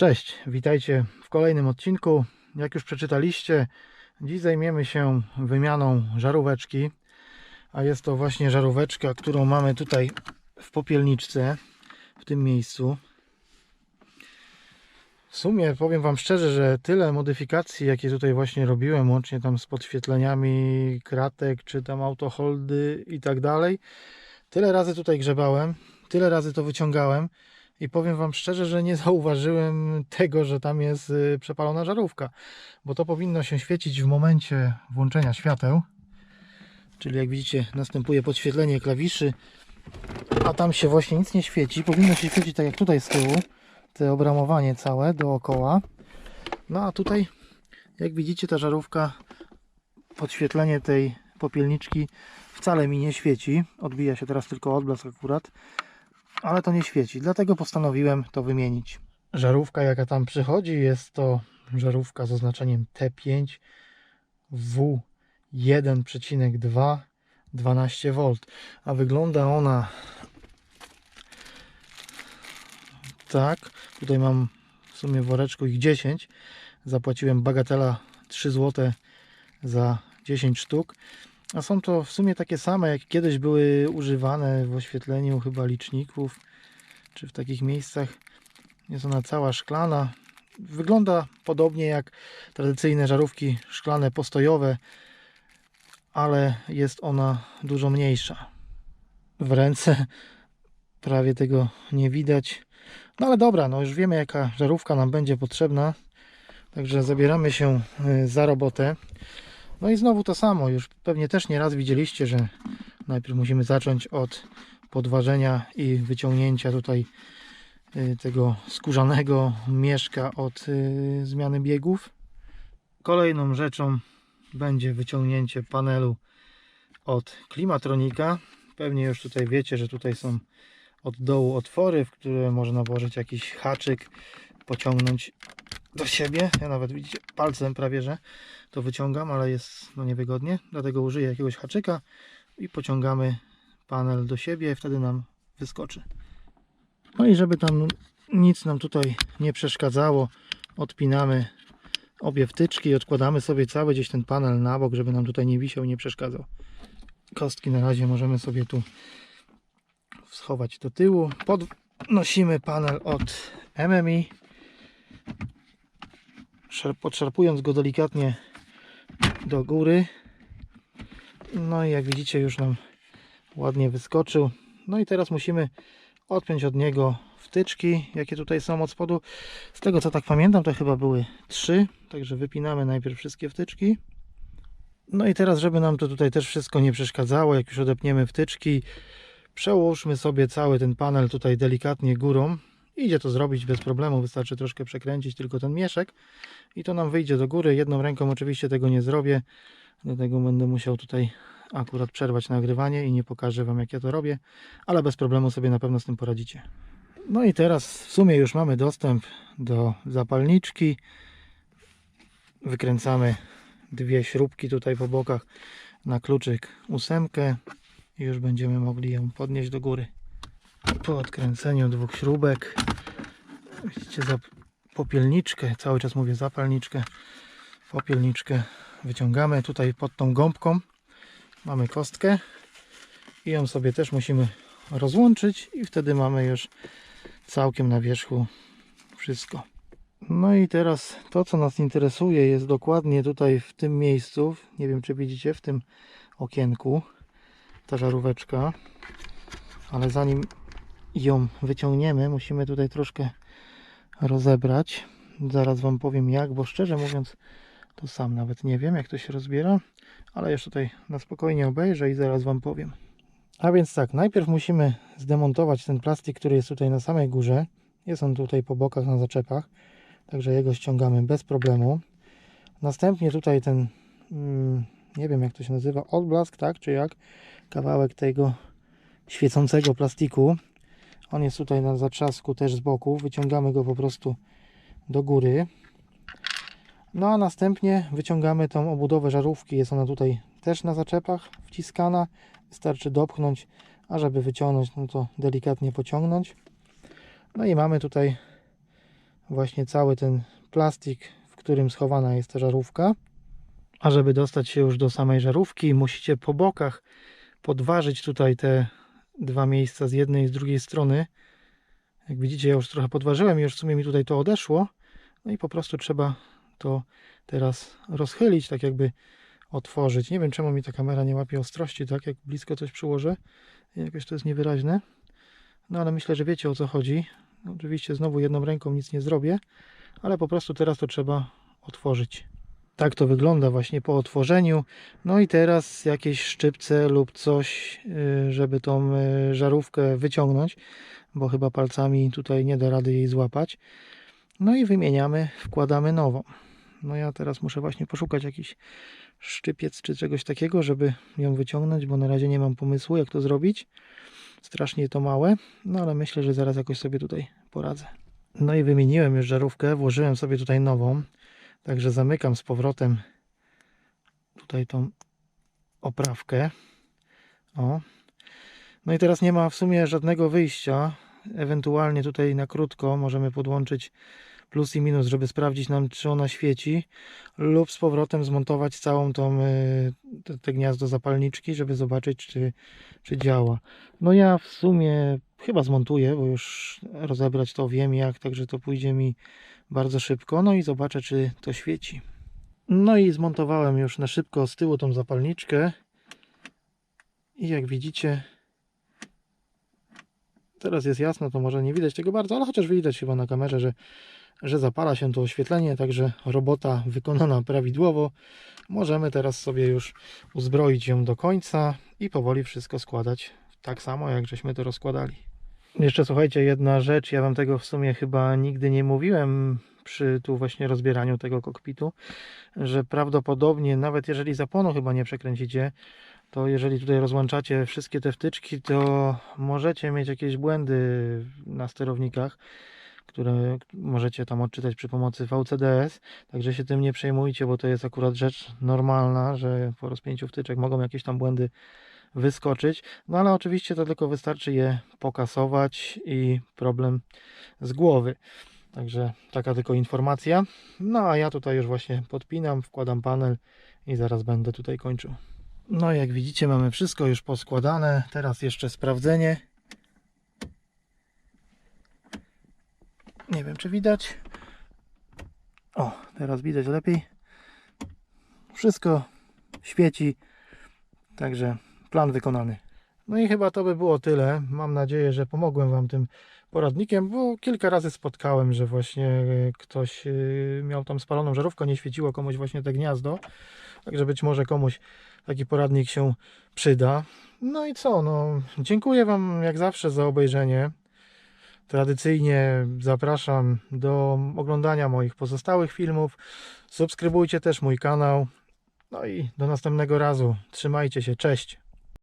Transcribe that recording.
Cześć, witajcie w kolejnym odcinku. Jak już przeczytaliście, dziś zajmiemy się wymianą żaróweczki, a jest to właśnie żaróweczka, którą mamy tutaj w popielniczce, w tym miejscu. W sumie powiem Wam szczerze, że tyle modyfikacji, jakie tutaj właśnie robiłem, łącznie tam z podświetleniami kratek, czy tam autoholdy i tak dalej, tyle razy tutaj grzebałem, tyle razy to wyciągałem, i powiem Wam szczerze, że nie zauważyłem tego, że tam jest y, przepalona żarówka, bo to powinno się świecić w momencie włączenia świateł. Czyli jak widzicie, następuje podświetlenie klawiszy, a tam się właśnie nic nie świeci. Powinno się świecić tak jak tutaj z tyłu, te obramowanie całe dookoła. No a tutaj, jak widzicie, ta żarówka, podświetlenie tej popielniczki wcale mi nie świeci. Odbija się teraz tylko odblask akurat ale to nie świeci, dlatego postanowiłem to wymienić. Żarówka jaka tam przychodzi jest to żarówka z oznaczeniem T5 W1,2 12V, a wygląda ona tak, tutaj mam w sumie woreczku ich 10, zapłaciłem bagatela 3 zł za 10 sztuk, a są to w sumie takie same, jak kiedyś były używane w oświetleniu chyba liczników, czy w takich miejscach. Jest ona cała szklana. Wygląda podobnie jak tradycyjne żarówki szklane postojowe, ale jest ona dużo mniejsza. W ręce prawie tego nie widać. No ale dobra, no już wiemy jaka żarówka nam będzie potrzebna. Także zabieramy się y, za robotę. No i znowu to samo, już pewnie też nie raz widzieliście, że najpierw musimy zacząć od podważenia i wyciągnięcia tutaj y, tego skórzanego mieszka od y, zmiany biegów. Kolejną rzeczą będzie wyciągnięcie panelu od klimatronika. Pewnie już tutaj wiecie, że tutaj są od dołu otwory, w które można włożyć jakiś haczyk, pociągnąć do siebie. Ja nawet widzicie palcem prawie, że to wyciągam, ale jest no niewygodnie. Dlatego użyję jakiegoś haczyka i pociągamy panel do siebie, wtedy nam wyskoczy. No i żeby tam nic nam tutaj nie przeszkadzało, odpinamy obie wtyczki i odkładamy sobie cały gdzieś ten panel na bok, żeby nam tutaj nie wisiał, nie przeszkadzał. Kostki na razie możemy sobie tu schować do tyłu. Podnosimy panel od MMI szar- podszarpując go delikatnie do góry. No i jak widzicie już nam ładnie wyskoczył. No i teraz musimy odpiąć od niego wtyczki, jakie tutaj są od spodu. Z tego co tak pamiętam, to chyba były trzy, także wypinamy najpierw wszystkie wtyczki. No i teraz, żeby nam to tutaj też wszystko nie przeszkadzało, jak już odepniemy wtyczki, przełóżmy sobie cały ten panel tutaj delikatnie górą. Idzie to zrobić bez problemu, wystarczy troszkę przekręcić tylko ten mieszek i to nam wyjdzie do góry. Jedną ręką oczywiście tego nie zrobię, dlatego będę musiał tutaj akurat przerwać nagrywanie i nie pokażę Wam jak ja to robię, ale bez problemu sobie na pewno z tym poradzicie. No i teraz w sumie już mamy dostęp do zapalniczki. Wykręcamy dwie śrubki tutaj po bokach na kluczyk ósemkę i już będziemy mogli ją podnieść do góry. Po odkręceniu dwóch śrubek. Widzicie za popielniczkę, cały czas mówię zapalniczkę, popielniczkę wyciągamy tutaj pod tą gąbką. Mamy kostkę. I ją sobie też musimy rozłączyć. I wtedy mamy już całkiem na wierzchu wszystko. No i teraz to co nas interesuje jest dokładnie tutaj w tym miejscu, nie wiem czy widzicie w tym okienku ta żaróweczka, ale zanim ją wyciągniemy musimy tutaj troszkę rozebrać. Zaraz Wam powiem jak, bo szczerze mówiąc to sam nawet nie wiem jak to się rozbiera, ale już tutaj na spokojnie obejrzę i zaraz Wam powiem. A więc tak, najpierw musimy zdemontować ten plastik, który jest tutaj na samej górze. Jest on tutaj po bokach na zaczepach, także jego ściągamy bez problemu. Następnie tutaj ten, mm, nie wiem jak to się nazywa, odblask, tak, czy jak, kawałek tego świecącego plastiku. On jest tutaj na zatrzasku też z boku. Wyciągamy go po prostu do góry. No a następnie wyciągamy tą obudowę żarówki. Jest ona tutaj też na zaczepach wciskana. Wystarczy dopchnąć, a żeby wyciągnąć, no to delikatnie pociągnąć. No i mamy tutaj właśnie cały ten plastik, w którym schowana jest ta żarówka. A żeby dostać się już do samej żarówki, musicie po bokach podważyć tutaj te dwa miejsca z jednej i z drugiej strony. Jak widzicie, ja już trochę podważyłem i już w sumie mi tutaj to odeszło. No i po prostu trzeba to teraz rozchylić, tak jakby otworzyć. Nie wiem, czemu mi ta kamera nie łapie ostrości, tak jak blisko coś przyłożę. Jakoś to jest niewyraźne. No ale myślę, że wiecie o co chodzi. Oczywiście znowu jedną ręką nic nie zrobię, ale po prostu teraz to trzeba otworzyć. Tak to wygląda właśnie po otworzeniu. No i teraz jakieś szczypce lub coś, yy, żeby tą yy, żarówkę wyciągnąć, bo chyba palcami tutaj nie da rady jej złapać. No i wymieniamy, wkładamy nową. No ja teraz muszę właśnie poszukać jakiś szczypiec czy czegoś takiego, żeby ją wyciągnąć, bo na razie nie mam pomysłu jak to zrobić. Strasznie to małe, no ale myślę, że zaraz jakoś sobie tutaj poradzę. No i wymieniłem już żarówkę, włożyłem sobie tutaj nową. Także zamykam z powrotem tutaj tą oprawkę. O. No i teraz nie ma w sumie żadnego wyjścia. Ewentualnie tutaj na krótko możemy podłączyć plus i minus, żeby sprawdzić nam, czy ona świeci, lub z powrotem zmontować całą tą y, te, te gniazdo zapalniczki, żeby zobaczyć, czy, czy działa. No ja w sumie chyba zmontuję, bo już rozebrać to wiem jak, także to pójdzie mi bardzo szybko. No i zobaczę, czy to świeci. No i zmontowałem już na szybko z tyłu tą zapalniczkę. I jak widzicie, teraz jest jasno, to może nie widać tego bardzo, ale chociaż widać chyba na kamerze, że, że zapala się to oświetlenie, także robota wykonana prawidłowo. Możemy teraz sobie już uzbroić ją do końca i powoli wszystko składać tak samo, jak żeśmy to rozkładali. Jeszcze słuchajcie, jedna rzecz, ja wam tego w sumie chyba nigdy nie mówiłem przy tu właśnie rozbieraniu tego kokpitu, że prawdopodobnie nawet jeżeli zapłonu chyba nie przekręcicie, to jeżeli tutaj rozłączacie wszystkie te wtyczki, to możecie mieć jakieś błędy na sterownikach, które możecie tam odczytać przy pomocy VCDS, także się tym nie przejmujcie, bo to jest akurat rzecz normalna, że po rozpięciu wtyczek mogą jakieś tam błędy wyskoczyć. No ale oczywiście to tylko wystarczy je pokasować i problem z głowy. Także taka tylko informacja. No a ja tutaj już właśnie podpinam, wkładam panel i zaraz będę tutaj kończył. No jak widzicie mamy wszystko już poskładane. Teraz jeszcze sprawdzenie. Nie wiem czy widać. O, teraz widać lepiej. Wszystko świeci. Także plan wykonany. No i chyba to by było tyle. Mam nadzieję, że pomogłem Wam tym poradnikiem, bo kilka razy spotkałem, że właśnie e, ktoś e, miał tam spaloną żarówkę, nie świeciło komuś właśnie te gniazdo. Także być może komuś taki poradnik się przyda. No i co? No, dziękuję Wam jak zawsze za obejrzenie. Tradycyjnie zapraszam do oglądania moich pozostałych filmów. Subskrybujcie też mój kanał. No i do następnego razu. Trzymajcie się. Cześć.